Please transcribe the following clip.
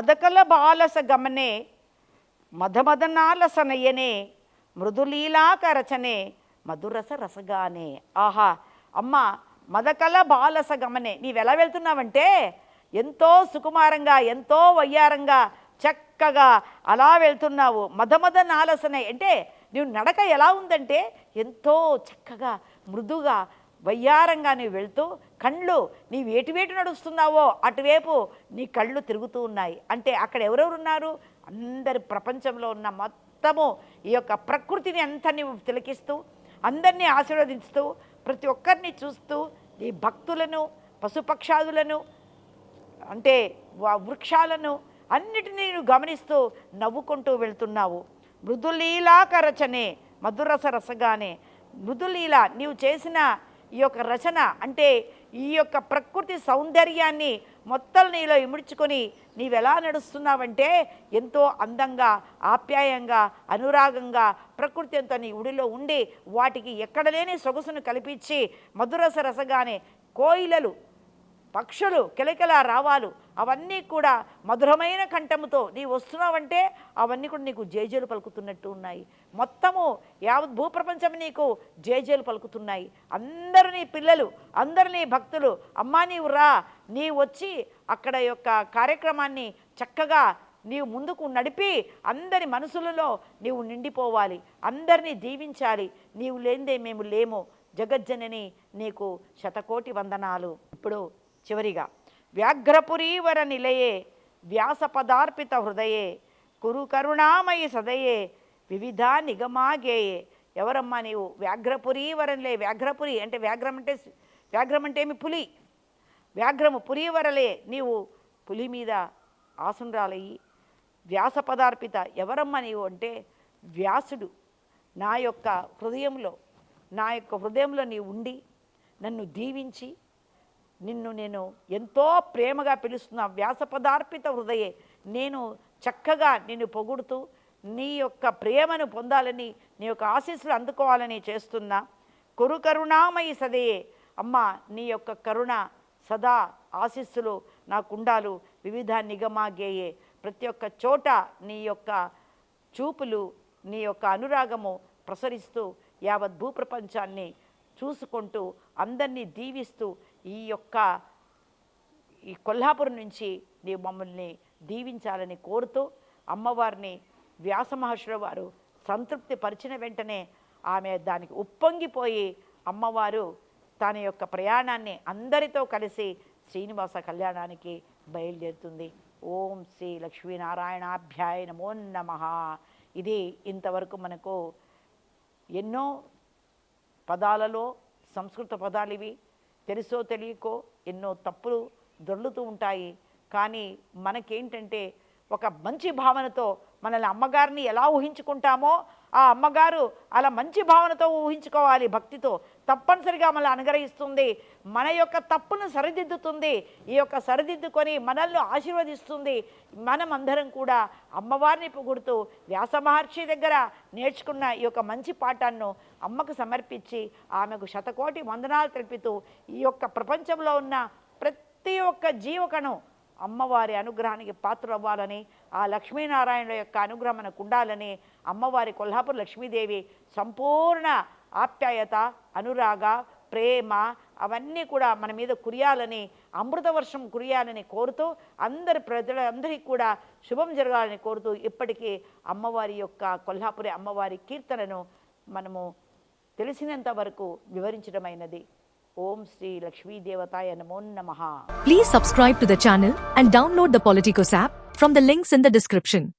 మదకల బాలస గమనే మధమదనాలసనయనే మృదులీలాక రచనే మధురస రసగానే ఆహా! అమ్మ మదకల బాలస గమనే. నీవెలా వెళ్తున్నావంటే ఎంతో సుకుమారంగా ఎంతో వయ్యారంగా చక్కగా అలా వెళ్తున్నావు. మదమద నాలసనే అంటే నువ్వు నడక ఎలా ఉందంటే ఎంతో చక్కగా మృదుగా వయ్యారంగా నువ్వు వెళ్తూ కళ్ళు నీవు ఎటువేటు నడుస్తున్నావో అటువైపు నీ కళ్ళు తిరుగుతూ ఉన్నాయి. అంటే అక్కడ ఎవరెవరు ఉన్నారు? అందరి ప్రపంచంలో ఉన్న మొత్తము ఈ యొక్క ప్రకృతిని అంతా నీవు తిలకిస్తూ అందరినీ ఆశీర్వదిస్తూ ప్రతి ఒక్కరిని చూస్తూ ఈ భక్తులను పశుపక్షాదులను అంటే వృక్షాలను అన్నిటినీ నేను గమనిస్తూ నవ్వుకుంటూ వెళ్తున్నావు. మృదులీలాక రచనే మధురస రసగానే మృదులీల నీవు చేసిన ఈ యొక్క రచన అంటే ఈ యొక్క ప్రకృతి సౌందర్యాన్ని మొత్తం నీలో ఇముడ్చుకొని నీవెలా నడుస్తున్నావంటే ఎంతో అందంగా ఆప్యాయంగా అనురాగంగా ప్రకృతి అంతా నీ ఉడిలో ఉండి వాటికి ఎక్కడ లేని సొగసును కల్పించి మధురస రసగానే కోయిలలు పక్షులు కిలకిల రావాలు అవన్నీ కూడా మధురమైన కంఠముతో నీ వస్తున్నావంటే అవన్నీ కూడా నీకు జేజేలు పలుకుతున్నట్టు ఉన్నాయి. మొత్తము యావత్ భూప్రపంచం నీకు జేజేలు పలుకుతున్నాయి. అందరు నీ పిల్లలు అందరు నీ భక్తులు అమ్మా నీవు రా నీ వచ్చి అక్కడ యొక్క కార్యక్రమాన్ని చక్కగా నీవు ముందుకు నడిపి అందరి మనసులలో నీవు నిండిపోవాలి. అందరినీ దీవించాలి. నీవు లేనిదే మేము లేము. జగజ్జనని నీకు శతకోటి వందనాలు. ఇప్పుడు చివరిగా వ్యాఘ్రపురీవర నిలయే వ్యాస పదార్పిత హృదయే కురు కరుణామయి సదయే వివిధ నిగమాగేయే ఎవరమ్మా నీవు? వ్యాఘ్రపురీవరంలే వ్యాఘ్రపురి అంటే వ్యాఘ్రం అంటే వ్యాఘ్రం అంటే ఏమి? పులి. వ్యాఘ్రము పురీవరలే. నీవు పులి మీద ఆసునరాలయ్యి వ్యాస పదార్పిత ఎవరమ్మా నీవు అంటే వ్యాసుడు. నా యొక్క హృదయంలో నా యొక్క హృదయంలో నీవు ఉండి నన్ను దీవించి నిన్ను నేను ఎంతో ప్రేమగా పిలుస్తున్న వ్యాస పదార్పిత హృదయే. నేను చక్కగా నిన్ను పొగుడుతూ నీ యొక్క ప్రేమను పొందాలని నీ యొక్క ఆశీస్సులు అందుకోవాలని చేస్తున్నా కురు కరుణామయి సదయే. అమ్మ నీ యొక్క కరుణ సదా ఆశీస్సులు నాకుండాలు వివిధ నిగమాగేయే. ప్రతి ఒక్క చోట నీ యొక్క చూపులు నీ యొక్క అనురాగము ప్రసరిస్తూ యావత్ భూప్రపంచాన్ని చూసుకుంటూ అందరినీ దీవిస్తూ ఈ యొక్క ఈ కొల్హాపురం నుంచి నీవు మమ్మల్ని దీవించాలని కోరుతూ అమ్మవారిని వ్యాస మహర్షుల వారు సంతృప్తి పరిచిన వెంటనే ఆమె దానికి ఉప్పొంగిపోయి అమ్మవారు తన యొక్క ప్రయాణాన్ని అందరితో కలిసి శ్రీనివాస కళ్యాణానికి బయలుదేరుతుంది. ఓం శ్రీ లక్ష్మీనారాయణాభ్యాయ నమో నమ. ఇది ఇంతవరకు మనకు ఎన్నో పదాలలో సంస్కృత పదాలు ఇవి. తెలుసో తెలియకో ఎన్నో తప్పులు దొర్లుతూ ఉంటాయి. కానీ మనకేంటంటే ఒక మంచి భావనతో మనల్ని అమ్మగారిని ఎలా ఊహించుకుంటామో ఆ అమ్మగారు అలా మంచి భావనతో ఊహించుకోవాలి భక్తితో. తప్పనిసరిగా మనల్ని అనుగ్రహిస్తుంది. మన యొక్క తప్పును సరిదిద్దుతుంది. ఈ యొక్క సరిదిద్దుకొని మనల్ని ఆశీర్వదిస్తుంది. మనం అందరం కూడా అమ్మవారిని పొగుడుతూ వ్యాస మహర్షి దగ్గర నేర్చుకున్న ఈ యొక్క మంచి పాఠాన్ని అమ్మకు సమర్పించి ఆమెకు శతకోటి వందనాలు తెలుపుతూ ఈ యొక్క ప్రపంచంలో ఉన్న ప్రతి ఒక్క జీవకణం అమ్మవారి అనుగ్రహానికి పాత్ర అవ్వాలని ఆ లక్ష్మీనారాయణుల యొక్క అనుగ్రహం మనకు ఉండాలని అమ్మవారి కొల్హాపూర్ లక్ష్మీదేవి సంపూర్ణ ఆప్యాయత అనురాగ ప్రేమ అవన్నీ కూడా మన మీద కురియాలని అమృత వర్షం కురియాలని కోరుతూ అందరి ప్రజలందరికీ కూడా శుభం జరగాలని కోరుతూ ఇప్పటికీ అమ్మవారి యొక్క కొల్హాపురి అమ్మవారి కీర్తనను మనము తెలిసినంత వరకు వివరించడమైనది. Om Sri Lakshmi Devataya Namaha. Please subscribe to the channel and download the Politicos app from the links in the description.